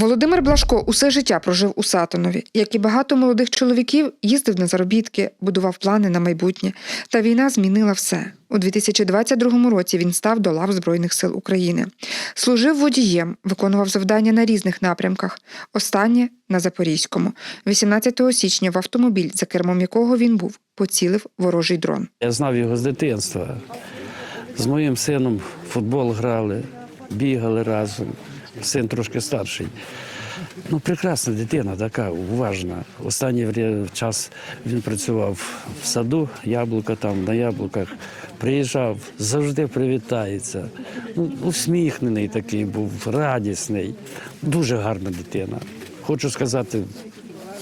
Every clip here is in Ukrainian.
Володимир Блашко усе життя прожив у Сатонові. Як і багато молодих чоловіків, їздив на заробітки, будував плани на майбутнє. Та війна змінила все. У 2022 році він став до лав Збройних сил України. Служив водієм, виконував завдання на різних напрямках. Останнє на Запорізькому. 18 січня в автомобіль, за кермом якого він був, поцілив ворожий дрон. Я знав його з дитинства. З моїм сином в футбол грали, бігали разом. Син трошки старший. Ну, прекрасна дитина, така уважна. Останній час він працював в саду, яблука там, на яблуках. Приїжджав, завжди привітається. Ну, усміхнений такий був, радісний. Дуже гарна дитина. Хочу сказати,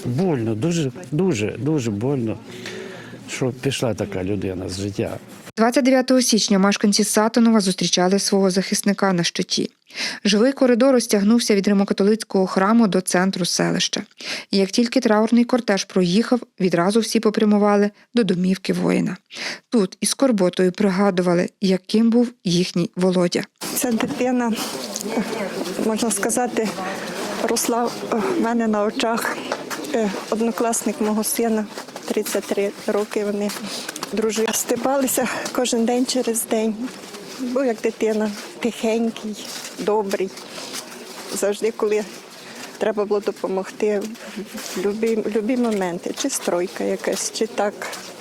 больно, дуже, дуже, дуже больно, що пішла така людина з життя. 29 січня мешканці Сатонова зустрічали свого захисника на щиті. Живий коридор розтягнувся від римокатолицького храму до центру селища. І як тільки траурний кортеж проїхав, відразу всі попрямували до домівки воїна. Тут із скорботою пригадували, яким був їхній Володя. Ця дитина, можна сказати, росла в мене на очах. Е, Однокласник мого сина, 33 роки вони дружили. Стебалися кожен день через день. Був як дитина, тихенький, добрий. Завжди, коли треба було допомогти в любі, любі моменти, чи стройка якась, чи так,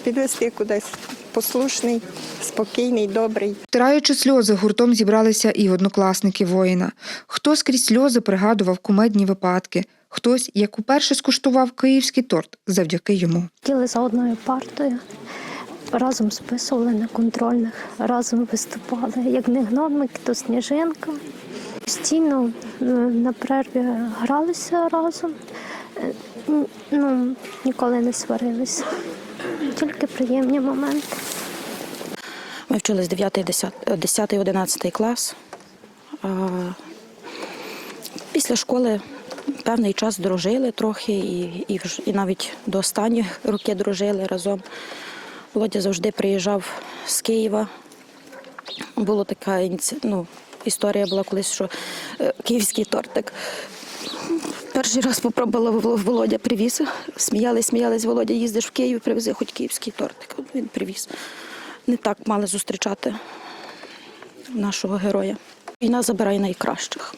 підвести кудись послушний, спокійний, добрий. Втираючи сльози, гуртом зібралися і однокласники воїна. Хтось крізь сльози пригадував кумедні випадки, хтось, як уперше скуштував київський торт завдяки йому. Сиділи за одною партою, разом списували на контрольних, разом виступали. Як не гномик, то сніжинка. Постійно е, на перерві гралися разом, Е, ну, ніколи не сварилися. Тільки приємні моменти. Ми вчились 9, 10, 10 11 клас. Після школи певний час дружили трохи і, і, і навіть до останніх роки дружили разом. Володя завжди приїжджав з Києва. Була така ну, історія була колись, що е, київський тортик. Перший раз попробувала Володя привіз. Сміялись, сміялись, Володя, їздиш в Київ, привези хоч київський тортик. Він привіз. Не так мали зустрічати нашого героя. Війна забирає найкращих,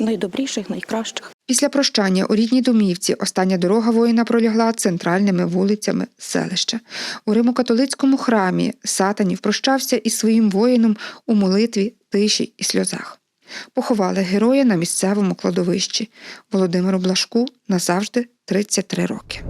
найдобріших, найкращих. Після прощання у рідній домівці остання дорога воїна пролягла центральними вулицями селища. У римокатолицькому храмі Сатанів прощався із своїм воїном у молитві, тиші і сльозах. Поховали героя на місцевому кладовищі Володимиру Блашку назавжди 33 роки.